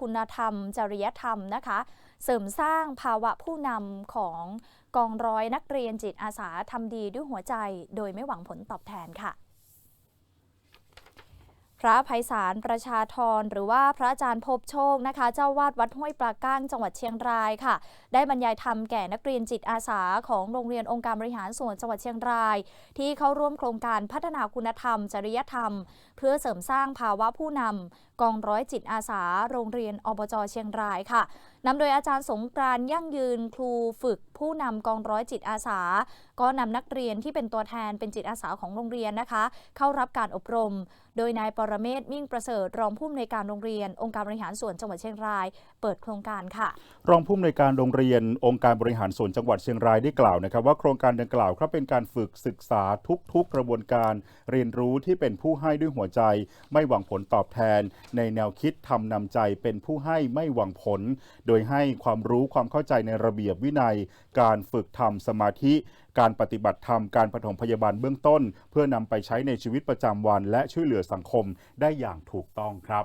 คุณธรรม จริยธรรมนะคะ เสริมสร้างภาวะผู้นำของกองร้อยนักเรียนจิตอาสาทำดีด้วยหัวใจ โดยไม่หวังผลตอบแทนค่ะ พระไพศาลประชาธรหรือว่าพระอาจารย์พบโชคนะคะ เจ้าวาดวัดห้วยปลาก้างจังหวัดเชียงรายค่ะ ได้บรรยายธรรมแก่นักเรียนจิตอาสาของโรงเรียนองค์การบริหารส่วนจังหวัดเชียงราย ที่เข้าร่วมโครงการพัฒนาคุณธรรม จริยธรรม เพื่อเสริมสร้างภาวะผู้นำกองร้อยจิตอาสา โรงเรียนอบจเชียงรายค่ะนำโดยอาจารย์สงกรานยั่งยืนครูฝึกผู้นำกองร้อยจิตอาสา ก็นำนักเรียนที่เป็นตัวแทนเป็นจิตอาสาของโรงเรียนนะคะ เข้ารับการอบรม โดยนายปรเมศมิ่งประเสริฐรองผู้อำนวยการโรงเรียน องค์การบริหารส่วนจังหวัดเชียงราย เปิดโครงการค่ะ รองผู้อำนวยการโรงเรียน องค์การบริหารส่วนจังหวัดเชียงรายได้กล่าวนะครับ ว่าโครงการดังกล่าวครับเป็นการฝึกศึกษาทุกๆ กระบวนการ เรียนรู้ที่เป็นผู้ให้ด้วยหัวใจ ไม่หวังผลตอบแทน ในแนวคิดทำนำใจเป็นผู้ให้ไม่หวังผล โดยให้ความรู้ความเข้าใจในระเบียบวินัย การฝึกทำสมาธิการปฏิบัติธรรม การปฐมพยาบาลเบื้องต้น เพื่อนำไปใช้ในชีวิตประจำวัน และช่วยเหลือสังคมได้อย่างถูกต้องครับ